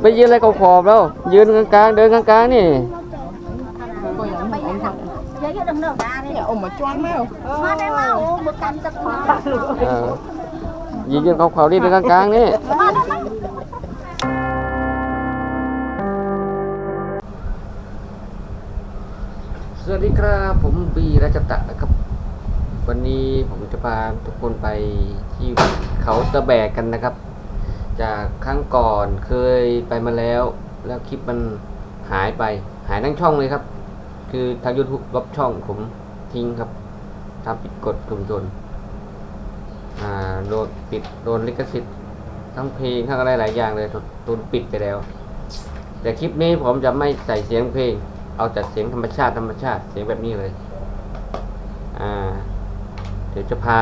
ไปยืนอะไรกับขอบแล้ว ยืนกลางๆเดินกลางๆนี่ Giấy đừng đâu ra đi. Ông mà choan mấy không? Mà đây mà ô một canh chắc mà. เออยืนยืนขอบๆนี่เดินกลางๆนี่ สวัสดีครับผมบีรัชตะนะครับ วันนี้ผมจะพาทุกคนไปที่เขาตะแบกกันนะครับ จากครั้งก่อนเคยไปมาแล้ว แล้วคลิปมันหายไป หายทั้งช่องเลยครับ คือทาง YouTube ลบช่องผมทิ้งครับทำผิดกฎชุมชนอ่าโดนปิดโดนลิขสิทธิ์ทั้งเพลงทั้งอะไรหลายอย่างเลยโดนปิดไปแล้ว แต่คลิปนี้ผมจะไม่ใส่เสียงเพลง เอาแต่เสียงธรรมชาติธรรมชาติเสียงแบบนี้เลย อ่า เดี๋ยวจะพา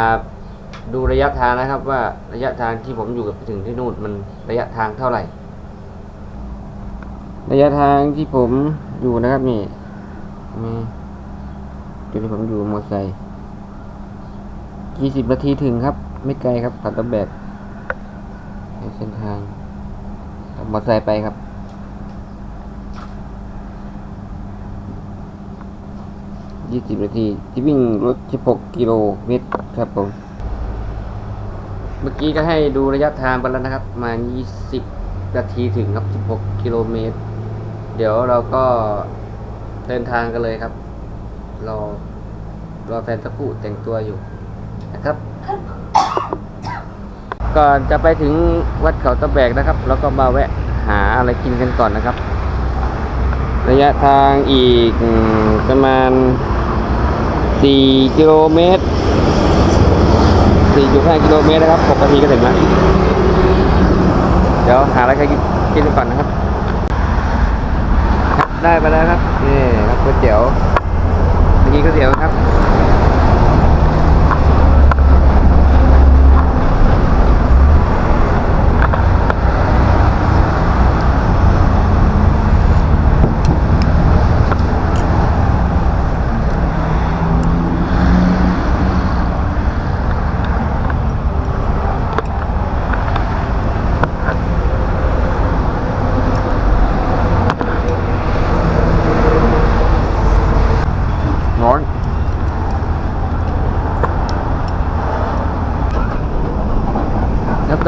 ดูระยะทางนะครับ ว่าระยะทางที่ผมอยู่กับถึงที่นู่นมันระยะทางเท่าไหร่ ระยะทางที่ผมอยู่นะครับนี่มีจุดที่ผมอยู่มอเตอร์ไซค์ยี่สิบนาทีถึงครับ ไม่ไกลครับขับรถแบบเส้นทางมอเตอร์ไซค์ไปครับ ยี่สิบนาที ที่วิ่งรถสิบหกกิโลเมตรครับผม เมื่อกี้ก็ให้ดูระยะทางไปแล้วนะครับประมาณยี่สิบนาทีถึงครับสิบหกกิโลเมตร เดี๋ยวเราก็เดินทางกันเลยครับ รอ รอแฟนสักครู่แต่งตัวอยู่นะครับ ก่อนจะไปถึงวัดเขาตะแบกนะครับ แล้วก็มาแวะหาอะไรกินกันก่อนนะครับ ระยะทางอีกประมาณ 4กิโลเมตร4.5กิโลเมตรนะครับ6นาทีก็ถึงแล้วเดี๋ยวหาอะไรกินกินก่อนนะครับครับ ได้ไปแล้วครับนี่ครับก๋วยเตี๋ยวเมื่อกี้ก๋วยเตี๋ยวครับ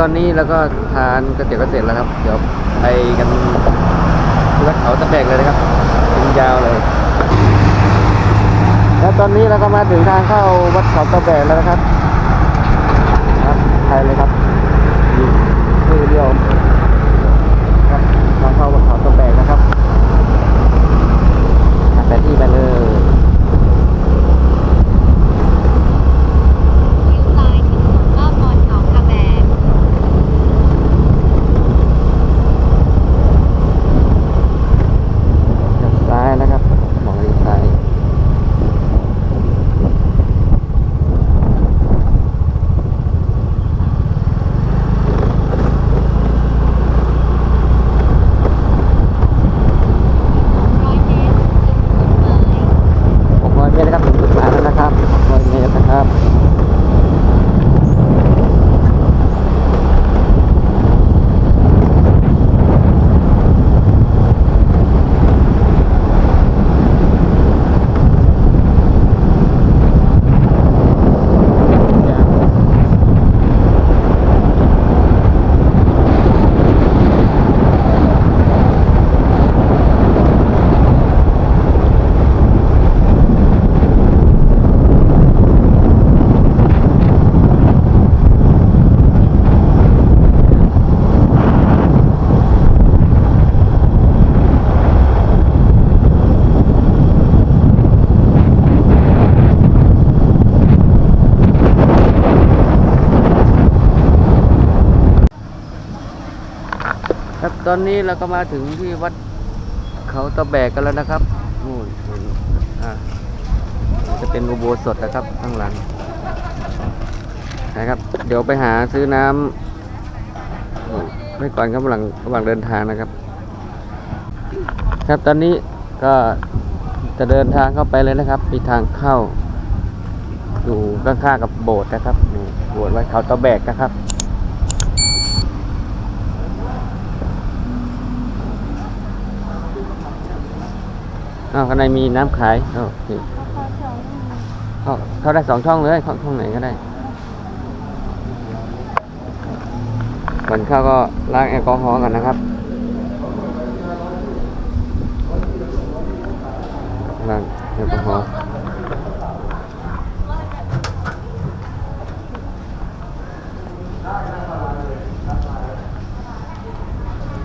อนนี้เราก็ทานก๋วยเตี๋ยวก็เสร็จแล้วครับ เดี๋ยวไปกันที่วัดเขาตะแบกเลยนะครับถึงยาวเลย แล้วตอนนี้เราก็มาถึงทางเข้าวัดเขาตะแบกแล้วนะครับ ครับไปเลยครับอยู่ชื่อเดียวครับทางเข้าวัดเขาตะแบกนะครับไปที่ไปเลย เลี้ยวซ้ายที่ถนนรอบบอนเขากระแบก จากซ้ายนะครับมองเลี้ยวซ้ายหกร้อยเมตรนะครับถึงจุดหมายแล้วนะครับหกร้อยเมตรนะครับ ครับต อนนี้เราก็มาถึงที่วัดเขาตะแบกกันแล้วนะครับนู่นเห็นอ่าจะเป็นอุโบสถนะครับข้างหลังนะครับ เดี๋ยวไปหาซื้อน้ำไม่ก่อนครับหลังระหว่างเดินทางนะครับ ครับตอนนี้ก็จะเดินทางเข้าไปเลยนะครับ มีทางเข้า อยู่ข้างๆกับโบสถ์นะครับโบสถ์วัดเขาตะแบกนะครับ อ้าวข้างในมีน้ำขายอ้าวนี่เข้าเข้าได้สองช่องเลยเข้าช่องไหนก็ได้ก่อนเข้าก็ล้างแอลกอฮอล์กันนะครับล้างแอลกอฮอล์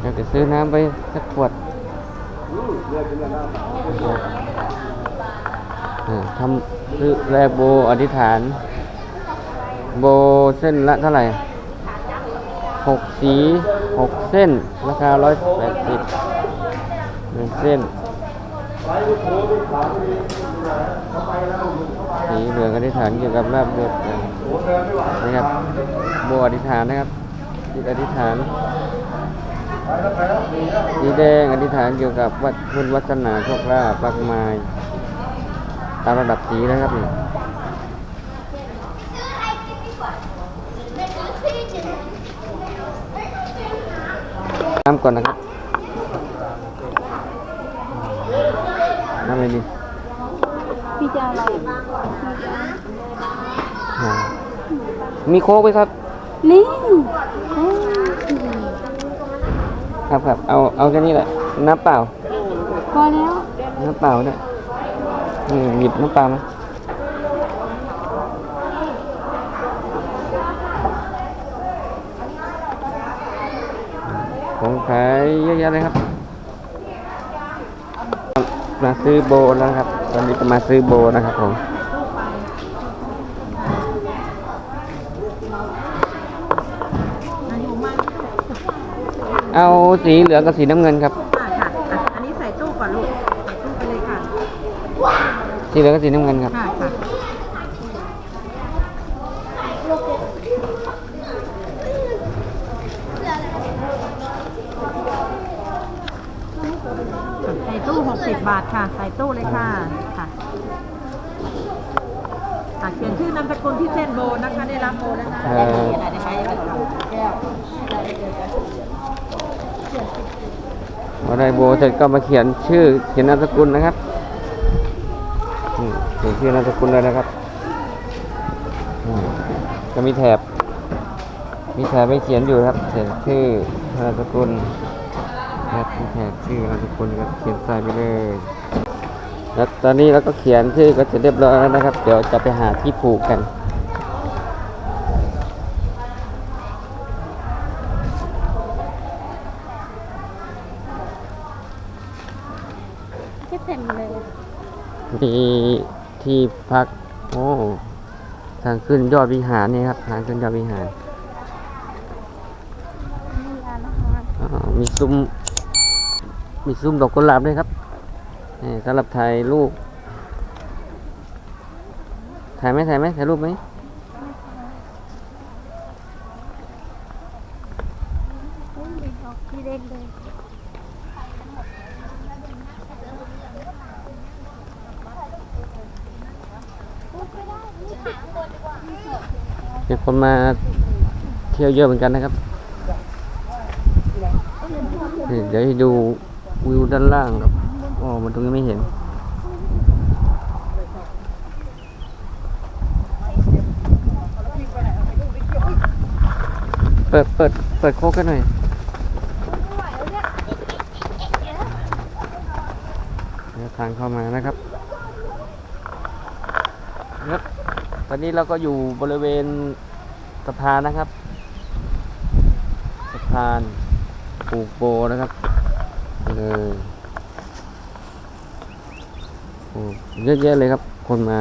อยากจะซื้อน้ำไปสักขวด ทำซื้อแรกโบอธิษฐาน โบเส้นละเท่าไหร่หกสีหกเส้น ราคาร้อยแปดสิบหนึ่งเส้น สีเหลืองอธิษฐานเกี่ยวกับลาบเลือดนะครับโบอธิษฐานนะครับจิตอธิษฐาน สีแดงอธิษฐานเกี่ยวกับวัดบุญวัฒนาโชคลาภมากมาย ตามระดับสีนะครับนี่น้ำก่อนนะครับ น้ำอะไรดีพี่จะอะไรอ่ามีโค้กไหมครับ นี่ ครับครับเอาเอาแค่นี้แหละน้ำเปล่าพอแล้วน้ำเปล่าด้วยอืมหยิบน้ำเปล่ามาของขายเยอะแยะเลยครับ มาซื้อโบแล้วนะครับ ตอนนี้ก็มาซื้อโบนะครับผม เอาสีเหลืองกับสีน้ำเงินครับค่ะค่ะอะอันนี้ใส่ตู้ก่อนลูกใส่ตู้ไปเลยค่ะสีเหลืองกับสีน้ำเงินครับ ค่ะค่ะใส่ตู้ 60 บาทค่ะ ใส่ตู้เลยค่ะค่ะอะเขียนชื่อนามสกุลที่เส้นโบนะคะได้รับโบแล้วนะเอ่อเขียนอะไรได้ไหมแก้ว พ อได้โบเสร็จก็มาเขียนชื่อเขียนนามสกุลนะครับเขียนชื่อนามสกุลเลยนะครับอืมก็มีแถบ มีแถบไม่เขียนอยู่ครับ เขียนชื่อนามสกุลครับมีแถบชื่อนามสกุลครับเขียนใส่ไปเลยแล้วตอนนี้เราก็เขียนชื่อก็จะเรียบร้อยแล้วนะครับ เดี๋ยวจะไปหาที่ผูกกัน ที่ที่พัก โอ้ทางขึ้นยอดวิหารนี่ครับ ทางขึ้นยอดวิหารมีร้านอาหารอ่ามีซุ้มมีซุ้มดอกกุหลาบด้วยครับนี่สำหรับถ่ายรูปถ่ายไหมถ่ายไหมถ่ายรูปไหม อุ้ยมีดอกที่เล็กเลย มี คนมาเที่ยวเยอะเหมือนกันนะครับเดี๋ยวให้ดูวิวด้านล่างครับอ๋อมันตรงนี้ไม่เห็น เปิดเปิดเปิดโคกกันหน่อยทางเข้ามานะครับครับตอนนี้เราก็อยู่บริเวณ สะพานนะครับสะพานปลูกโบนะครับเลยโอ้เยอะแยะเลยครับ คนมา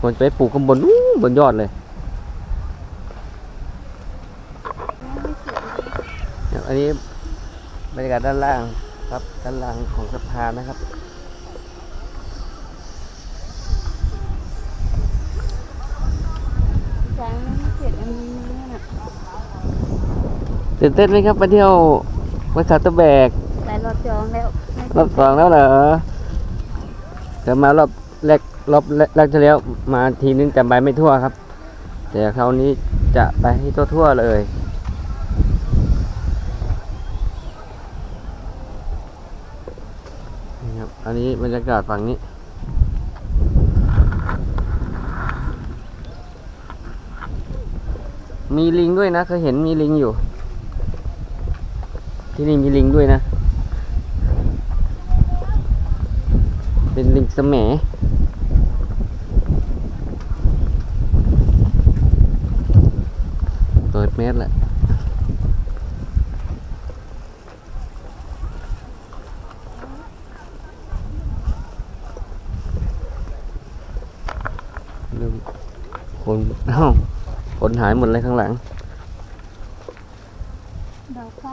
คนไปปลูกข้างบนนู้บนยอดเลยอันนี้บรรยากาศด้านล่างครับด้านล่างของสะพานนะครับ แสงมันเสียดอันนี้น่ะ ตื่นเต้นไหมครับมาเที่ยววัดเขาตะแบกแต่รถจองแล้วไม่รอบสองแล้วเหรอเดี๋ยวมารอบแรกรอบแรกที่แล้วมาทีนึงแต่ไปไม่ทั่วครับ แต่คราวนี้จะไปให้ทั่วทั่วๆเลย นี่ครับ อันนี้บรรยากาศฝั่งนี้มีลิงด้วยนะเคยเห็นมีลิงอยู่ ที่นี่มีลิงด้วยนะ เป็นลิงสมแหมเปิดเมตรแหละคนเอ้าคนหายหมดเลยข้างหลัง ดอกไฟ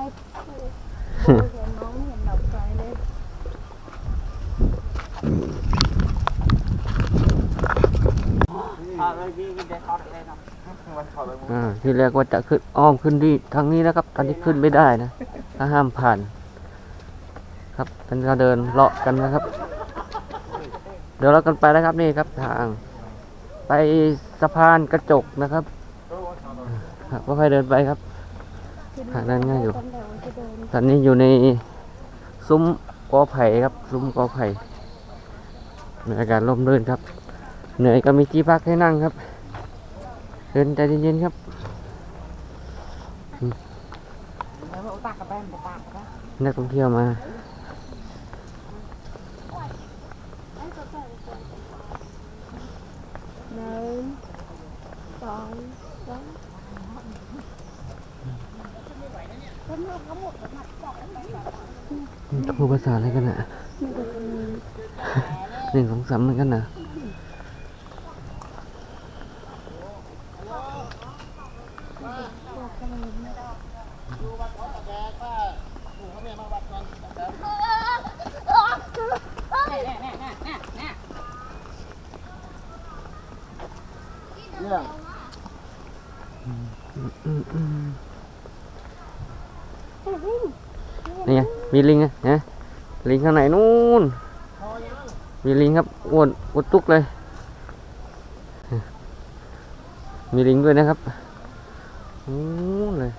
เห็นน้องเห็นดอกไฟเลย อ่าที่แรกว่าจะขึ้นอ้อมขึ้นที่ทางนี้นะครับ ตอนนี้ขึ้นไม่ได้นะถ้าห้ามผ่าน ครับเป็นการเดินเลาะกันนะครับ เดี๋ยวเรากันไปนะครับนี่ครับทาง ไปสะพานกระจกนะครับครับก็ค่อยเดินไปครับหาเดินง่ายอยู่ตอนนตอนนี้อยู่ในซุ้มกอไผ่ครับ ซุ้มกอไผ่บรรยากาศร่มรื่นครับ เหนื่อยก็มีที่พักให้นั่งครับ เดินใจเย็นๆครับนักท่องเที่ยวมาหนึ่งสองสามพูดภาษาอะไรกันอะนี่ก็คือหนึ่งสองสามเหมือนกันนะ นี่ไงมีลิงอะนะลิงข้างไหนนู่นมีลิงครับอ้วนอ้วนตุกเลยมีลิงด้วยนะครับนู่นเลย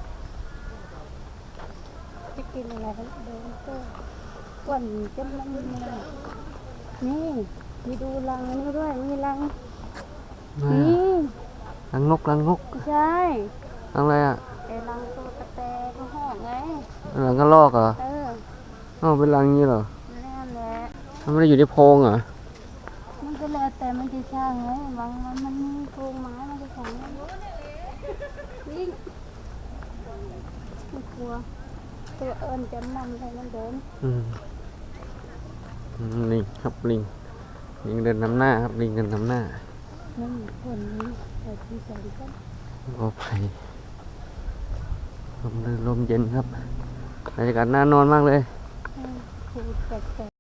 จะกินอะไรกันเดินก็ก่อนจะมันนี่มีดูรังนนี้ด้วยมีรัง มานี่ลังนกลังนกใช่ลังอะไรอะไอ้รังตัวกระแตก็หอกไงลังกระลอกเหรอเอออ๋อเป็นรังนี้เหรอนั่นแหละมันไม่ได้อยู่ในโพรงเหรอมันก็แล้วแต่มันจะช่างไงบางมันมันมีโครงไม้มันจะของวิ่งไม่กลัว ตัวเอิญจะมันไปมันเดินอืมอืมลิงครับลิงลิงเดินนำหน้าครับลิงเดินนำหน้า นั่นคนนี้แต่ที่สองก็โอ้ไปลมเดินลมเย็นครับบรรยากาศน่านอนมากเลย แปลก